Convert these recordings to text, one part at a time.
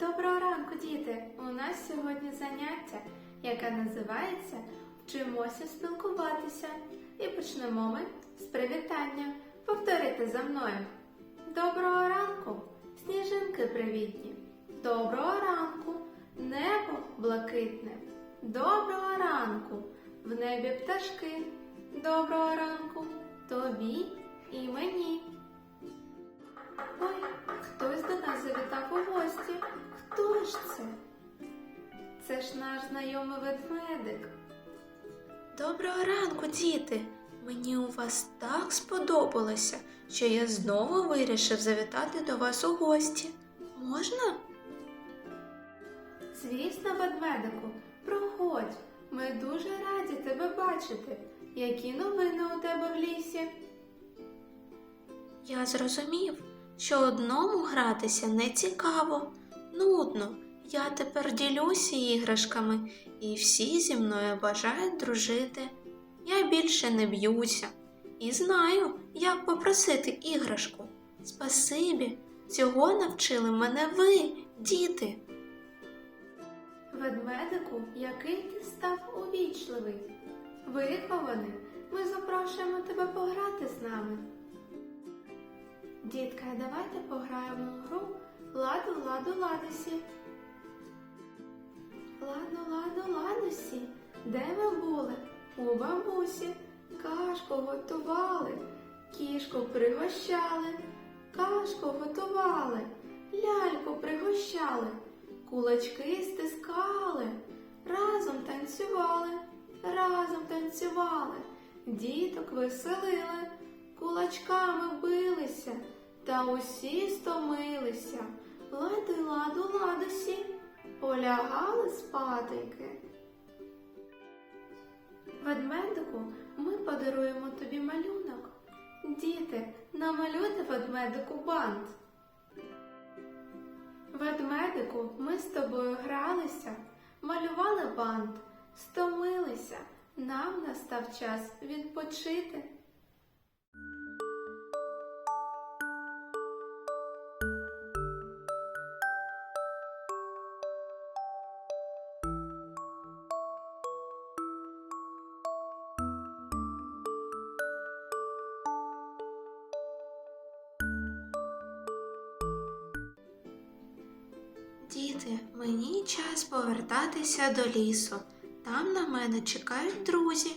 Доброго ранку, діти! У нас сьогодні заняття, яке називається Вчимося спілкуватися. І почнемо ми з привітання. Повторюйте за мною. Доброго ранку, сніжинки привітні. Доброго ранку, небо блакитне. Доброго ранку, в небі пташки. Доброго ранку, тобі і мені. Ж це? Це ж наш знайомий ведмедик. Доброго ранку, діти! Мені у вас так сподобалося, що я знову вирішив завітати до вас у гості. Можна? Звісно, ведмедику, проходь. Ми дуже раді тебе бачити. Які новини у тебе в лісі? Я зрозумів, що одному гратися не цікаво, нудно. Я тепер ділюся іграшками, і всі зі мною бажають дружити. Я більше не б'юся і знаю, як попросити іграшку. Спасибі, цього навчили мене ви, діти. Ведмедику, який ти став увічливий. Вихований, ми запрошуємо тебе пограти з нами. Дітка, давайте пограємо у гру Ладу, ладу, ладусі. Ладу, ладу, ладусі. Де ви були? У бабусі. Кашку готували, кішку пригощали, кашку готували, ляльку пригощали, кулачки стискали, разом танцювали, разом танцювали, діток веселили, кулачками билися, та усі стомилися. Лади, ладу, ладусі, полягали спатеньки. Ведмедику, ми подаруємо тобі малюнок. Діти, намалюйте ведмедику бант. Ведмедику, ми з тобою гралися, малювали бант, стомилися. Нам настав час відпочити. Діти, мені час повертатися до лісу. Там на мене чекають друзі.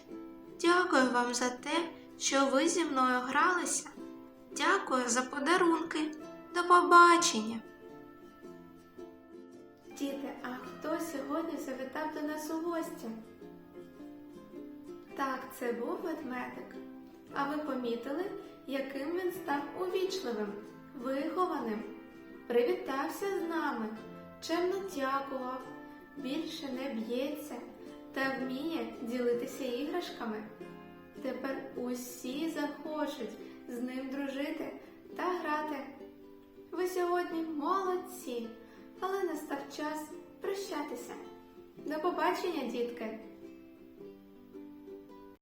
Дякую вам за те, що ви зі мною гралися. Дякую за подарунки. До побачення. Діти, а хто сьогодні завітав до нас у гості? Так, це був ведмедик. А ви помітили, яким він став увічливим, вихованим, привітався з нами, чемно дякував, більше не б'ється та вміє ділитися іграшками. Тепер усі захочуть з ним дружити та грати. Ви сьогодні молодці, але настав час прощатися. До побачення, дітки!